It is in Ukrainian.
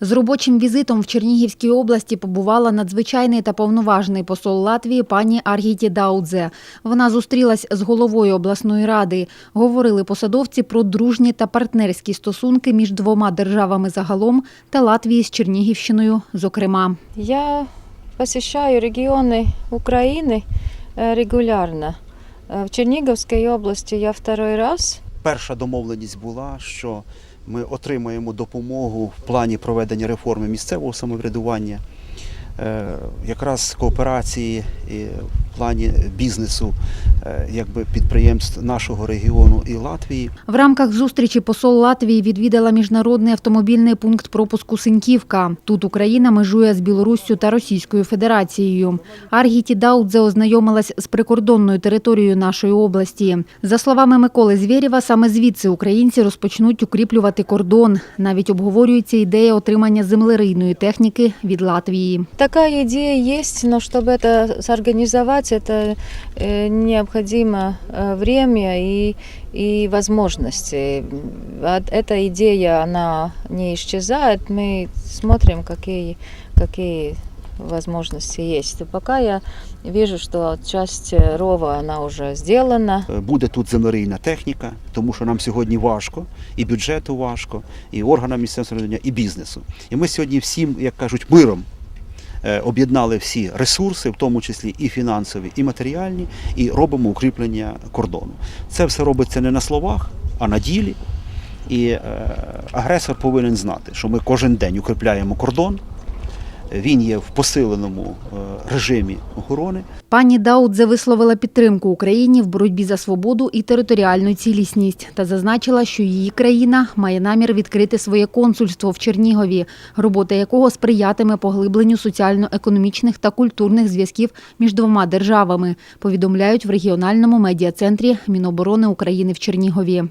З робочим візитом в Чернігівській області побувала надзвичайний та повноважний посол Латвії пані Аргіті Даудзе. Вона зустрілась з головою обласної ради. Говорили посадовці про дружні та партнерські стосунки між двома державами загалом та Латвії з Чернігівщиною, зокрема. Я посещаю регионы Украины э, регулярно. Э, В Черниговской области я второй раз. Перша домовленість була, що ми отримаємо допомогу в плані проведення реформи місцевого самоврядування, е, якраз кооперації плані бізнесу, е, якби підприємств нашого регіону і Латвії. В рамках зустрічі посол Латвії відвідала міжнародний автомобільний пункт пропуску Синьківка. Тут Україна межує з Білоруссю та Російською Федерацією. Аргіті Даудзе ознайомилась з прикордонною територією нашої області. За словами Миколи Звєрєва, саме звідси українці розпочнуть укріплювати кордон. Навіть обговорюється ідея отримання землерийної техніки від Латвії. Такая идея есть, но чтобы это сорганизовать, это э, необходимо э, время и, и возможности. А Эта идея, она не исчезает. Мы смотрим, какие, какие возможности есть. И пока я вижу, что часть э, рова, она уже сделана. Е, Буде тут землерийна техніка, тому що нам сьогодні важко, і бюджету важко, і органам місцевого самоврядування, і бізнесу. І ми сьогодні всім, як кажуть, миром е, об'єднали всі ресурси, в тому числі і фінансові, і матеріальні, і робимо укріплення кордону. Це все робиться не на словах, а на ділі. І е, агресор повинен знати, що ми кожен день укріпляємо кордон. Він є в посиленому е, режимі охорони. Пані Даудзе висловила підтримку Україні в боротьбі за свободу і територіальну цілісність та зазначила, що її країна має намір відкрити своє консульство в Чернігові, робота якого сприятиме поглибленню соціально-економічних та культурних зв'язків між двома державами. Повідомляють в регіональному медіа-центрі Міноборони України в Чернігові.